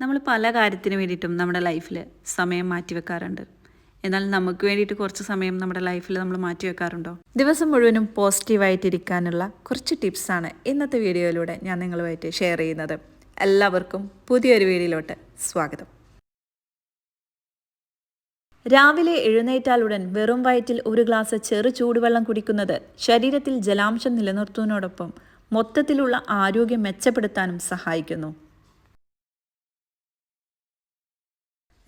നമ്മൾ പല കാര്യത്തിന് വേണ്ടിയിട്ടും നമ്മുടെ ലൈഫിൽ സമയം മാറ്റി മാറ്റിവെക്കാറുണ്ട് എന്നാൽ നമുക്ക് വേണ്ടിയിട്ട് കുറച്ച് സമയം നമ്മുടെ ലൈഫിൽ നമ്മൾ മാറ്റി വെക്കാറുണ്ടോ? ദിവസം മുഴുവനും പോസിറ്റീവായിട്ടിരിക്കാനുള്ള കുറച്ച് ടിപ്സാണ് ഇന്നത്തെ വീഡിയോയിലൂടെ ഞാൻ നിങ്ങളുമായിട്ട് ഷെയർ ചെയ്യുന്നത്. എല്ലാവർക്കും പുതിയൊരു വീഡിയോയിലോട്ട് സ്വാഗതം. രാവിലെ എഴുന്നേറ്റാലുടൻ വെറും വയറ്റിൽ ഒരു ഗ്ലാസ് ചെറു ചൂടുവെള്ളം കുടിക്കുന്നത് ശരീരത്തിൽ ജലാംശം നിലനിർത്തുന്നതിനോടൊപ്പം മൊത്തത്തിലുള്ള ആരോഗ്യം മെച്ചപ്പെടുത്താനും സഹായിക്കുന്നു.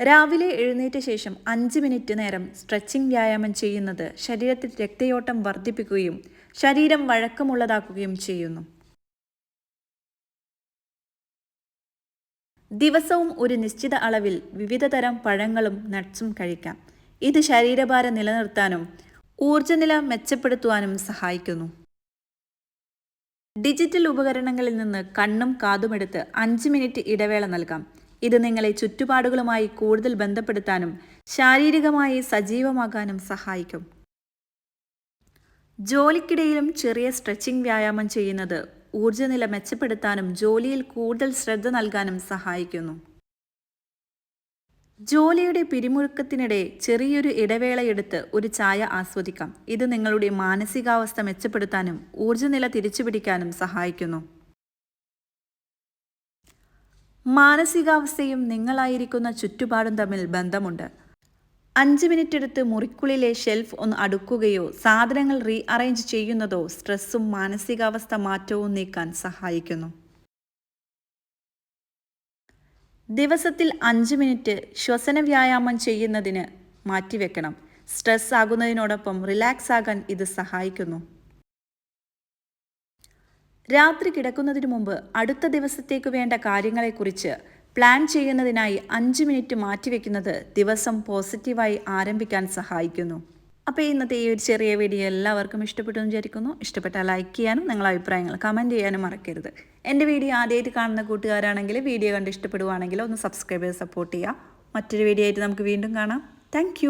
രാവിലെ എഴുന്നേറ്റ ശേഷം അഞ്ച് മിനിറ്റ് നേരം സ്ട്രെച്ചിങ് വ്യായാമം ചെയ്യുന്നത് ശരീരത്തിൽ രക്തയോട്ടം വർദ്ധിപ്പിക്കുകയും ശരീരം വഴക്കമുള്ളതാക്കുകയും ചെയ്യുന്നു. ദിവസവും ഒരു നിശ്ചിത അളവിൽ വിവിധതരം പഴങ്ങളും നട്ട്സും കഴിക്കാം. ഇത് ശരീരഭാരം നിലനിർത്താനും ഊർജനില മെച്ചപ്പെടുത്തുവാനും സഹായിക്കുന്നു. ഡിജിറ്റൽ ഉപകരണങ്ങളിൽ നിന്ന് കണ്ണും കാതുമെടുത്ത് അഞ്ച് മിനിറ്റ് ഇടവേള നൽകാം. ഇത് നിങ്ങളെ ചുറ്റുപാടുകളുമായി കൂടുതൽ ബന്ധപ്പെടുത്താനും ശാരീരികമായി സജീവമാകാനും സഹായിക്കും. ജോലിക്കിടയിലും ചെറിയ സ്ട്രെച്ചിങ് വ്യായാമം ചെയ്യുന്നത് ഊർജനില മെച്ചപ്പെടുത്താനും ജോലിയിൽ കൂടുതൽ ശ്രദ്ധ നൽകാനും സഹായിക്കുന്നു. ജോലിയുടെ പിരിമുറുക്കത്തിനിടെ ചെറിയൊരു ഇടവേളയെടുത്ത് ഒരു ചായ ആസ്വദിക്കാം. ഇത് നിങ്ങളുടെ മാനസികാവസ്ഥ മെച്ചപ്പെടുത്താനും ഊർജനില തിരിച്ചുപിടിക്കാനും സഹായിക്കുന്നു. മാനസികാവസ്ഥയും നിങ്ങളായിരിക്കുന്ന ചുറ്റുപാടും തമ്മിൽ ബന്ധമുണ്ട്. അഞ്ച് മിനിറ്റ് എടുത്ത് മുറിക്കുള്ളിലെ ഷെൽഫ് ഒന്ന് അടുക്കുകയോ സാധനങ്ങൾ റീ അറേഞ്ച് ചെയ്യുന്നതോ സ്ട്രെസ്സും മാനസികാവസ്ഥ മാറ്റവും നീക്കാൻ സഹായിക്കുന്നു. ദിവസത്തിൽ അഞ്ച് മിനിറ്റ് ശ്വസന വ്യായാമം ചെയ്യുന്നതിന് മാറ്റിവെക്കണം. സ്ട്രെസ് ആകുന്നതിനോടൊപ്പം റിലാക്സ് ആകാൻ ഇത് സഹായിക്കുന്നു. രാത്രി കിടക്കുന്നതിനു മുമ്പ് അടുത്ത ദിവസത്തേക്ക് വേണ്ട കാര്യങ്ങളെക്കുറിച്ച് പ്ലാൻ ചെയ്യുന്നതിനായി അഞ്ച് മിനിറ്റ് മാറ്റിവെക്കുന്നത് ദിവസം പോസിറ്റീവായി ആരംഭിക്കാൻ സഹായിക്കുന്നു. അപ്പോൾ ഇന്നത്തെ ഈ ഒരു ചെറിയ വീഡിയോ എല്ലാവർക്കും ഇഷ്ടപ്പെട്ടു വിചാരിക്കുന്നു. ഇഷ്ടപ്പെട്ടാൽ ലൈക്ക് ചെയ്യാനും നിങ്ങളുടെ അഭിപ്രായങ്ങൾ കമന്റ് ചെയ്യാനും മറക്കരുത്. എന്റെ വീഡിയോ ആദ്യമായിട്ട് കാണുന്ന കൂട്ടുകാരാണെങ്കിൽ വീഡിയോ കണ്ട് ഇഷ്ടപ്പെടുവാണെങ്കിൽ ഒന്ന് സബ്സ്ക്രൈബ് ചെയ്ത് സപ്പോർട്ട് ചെയ്യുക. മറ്റൊരു വീഡിയോ ആയിട്ട് നമുക്ക് വീണ്ടും കാണാം. താങ്ക്